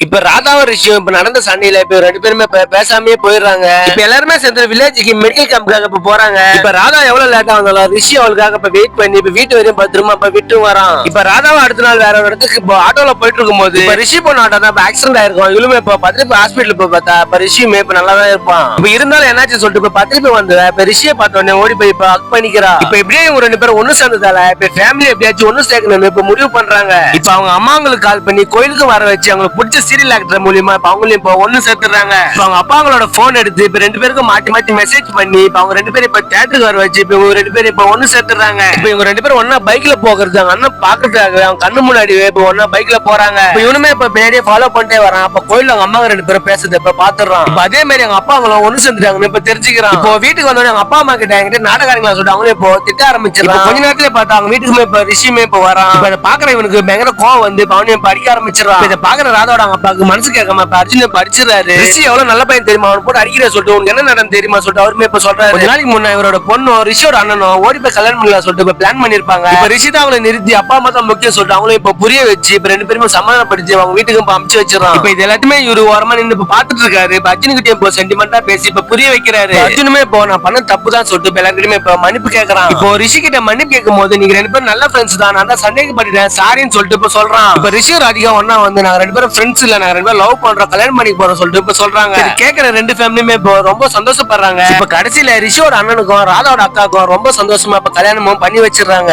இப்ப ராதாவும் விஷயம் இப்ப நடந்த சண்டையில இப்ப ரெண்டு பேருமே பே- பேசாமயே போயிடுறாங்க. இப்ப எல்லாருமே சேர்ந்து வில்லேஜுக்கு மெடிக்கல் கேம்ப்காக இப்ப போறாங்க. இப்ப ராதா எவ்வளவு லேட்டா வந்தாலும் ரிஷி அவளுக்காக இப்ப வெயிட் பண்ணி இப்ப வீட்டு வரையும் பத்திரமா இப்ப விட்டு வரான். இப்ப ராதாவும் அடுத்த நாள் வேற ஒரு இடத்துக்கு இப்போ ஆட்டோல போயிட்டு இருக்கும்போது இப்ப ரிஷி போன ஆட்டோ தான் ஆக்சிடென்ட் ஆயிருக்கும். இவளுமே இப்ப பத்திரிப்ப ஹாஸ்பிட்டல் போய் பார்த்தா இப்ப ரிஷியுமே இப்ப நல்லா தான் இருப்பான். இப்ப இருந்தாலும் என்னாச்சு சொல்லிட்டு இப்ப பத்திரிப்பை வந்து இப்ப ரிஷியை பார்த்த உடனே ஓடி போய் இப்ப ஹக் பண்ணிக்கிறா. இப்ப எப்படியே இவங்க ரெண்டு பேரும் ஒண்ணு சேர்ந்ததால இப்ப ஃபேமிலி எப்படியாச்சும் ஒண்ணு சேர்க்கணும் இப்ப முடிவு பண்றாங்க. இப்ப அவங்க அம்மாங்களுக்கு கால் பண்ணி கோயிலுக்கு வர வச்சு அவங்களுக்கு பிடிச்ச சீரியல் ஆக்டர் மூலியமா இப்ப அவங்களையும் இப்ப ஒண்ணு சேர்த்துறாங்க இப்ப அவங்க அப்பாங்களோட போன் எடுத்து இப்ப ரெண்டு பேருக்கும் மாத்தி மாத்தி மெசேஜ் பண்ணி இப்ப அவங்க ரெண்டு பேரும் இப்ப தேட்டருக்கு வர வச்சு இப்ப இவங்க ரெண்டு பேரும் இப்ப ஒண்ணு சேர்த்துறாங்க இப்ப இவங்க ரெண்டு பேரும் ஒன்னா பைக்ல போகிறது அவங்க அண்ணன் பாக்குறதுக்காக அவங்க கண்ணு முன்னாடி இப்ப ஒன்னா பைக்ல போறாங்க. இப்ப இவனுமே இப்ப பின்னாடியே ஃபாலோ பண்ணிட்டே வரான். அப்ப கோயில்ல அவங்க அம்மா ரெண்டு பேரும் பேசுறது இப்ப பாத்துறான் இப்ப அதே மாதிரி அவங்க அப்பா அவங்களும் ஒண்ணு சேர்ந்துட்டாங்கன்னு இப்ப தெரிஞ்சுக்கிறான். இப்போ வீட்டுக்கு வந்தோடனே அவங்க அப்பா அம்மா கிட்ட என்கிட்ட நாடகாரங்களா சொல்லிட்டு அவங்களே இப்போ திட்ட ஆரம்பிச்சிடறான். கொஞ்ச நேரத்துல பார்த்தா அவங்க வீட்டுக்குமே இப்ப ரிஷியுமே இப்ப வரான். இப்ப பாக்குற இவனுக்கு பயங்கர கோவம் வந்து இப்ப அவனையும் படிக்க ஆரம்பிச்சிடறான். இதை பாக்குற ராதோட அவங்க அப்பாவுக்கு மனசு கேட்காம இப்ப அர்ஜுன் இப்ப அடிச்சிடறாரு ரிஷி எவ்வளவு நல்ல பையன் தெரியுமா? அவன் போட்டு அடிக்கிற சொல்லிட்டு உனக்கு என்ன நடந்து தெரியுமா சொல்லிட்டு அவருமே இப்ப சொல்றாரு. கொஞ்ச நாளைக்கு முன்ன இவரோட பொண்ணும் ரிஷியோட அண்ணனும் ஓடி போய் கல்யாணம் பண்ணலாம் சொல்லிட்டு இப்ப பிளான் பண்ணிருப்பாங்க. இப்ப ரிஷி தான் அவங்களை நிறுத்தி அப்பா அம்மா தான் முக்கியம் சொல்லிட்டு அவங்களும் இப்ப புரிய வச்சு இப்ப ரெண்டு பேருமே சமாதானப்படுத்தி அவங்க வீட்டுக்கு இப்ப அமுச்சு வச்சிடறான். இப்ப இது எல்லாத்தையுமே இவரு ஓரமா நின்று இப்ப பாத்துட்டு இருக்காரு. இப்ப அர்ஜுன் கிட்டே இப்போ சென்டிமெண்டா பேசி இப்ப புரிய வைக்கிறாரு. அர்ஜுனுமே இப்போ நான் பண்ண தப்பு தான் சொல்லிட்டு இப்ப எல்லாருக்கிட்டுமே இப்ப மன்னிப்பு கேக்குறான். இப்போ ரிஷி கிட்ட மன்னிப்பு கேட்கும் போது நீங்க ரெண்டு பேரும் நல்ல ஃப்ரெண்ட்ஸ் தான். நான் தான் சண்டைக்கு பண்ணிட்டேன் சாரின்னு சொல்லிட்டு இப்ப சொல்றான். இப்ப ரிஷி ராதிகா ஒன்னா வந்து நாங்க ரெண்டு பேரும் ஃப்ரெண்ட்ஸ் இல்ல நாங்க ரெண்டு பேரும் லவ் பண்றோம். கல்யாணம் பண்ணி போறோம் சொல்லிட்டு இப்ப சொல்றாங்க. கேக்குற ரெண்டு ஃபேமிலியுமே இப்போ ரொம்ப சந்தோஷப்படுறாங்க. இப்ப கடைசியில ரிஷியோட அண்ணனுக்கும் ராதாவோட அக்காவுக்கும் ரொம்ப சந்தோஷமா இப்ப கல்யாணமும் பண்ணி வச்சிடுறாங்க.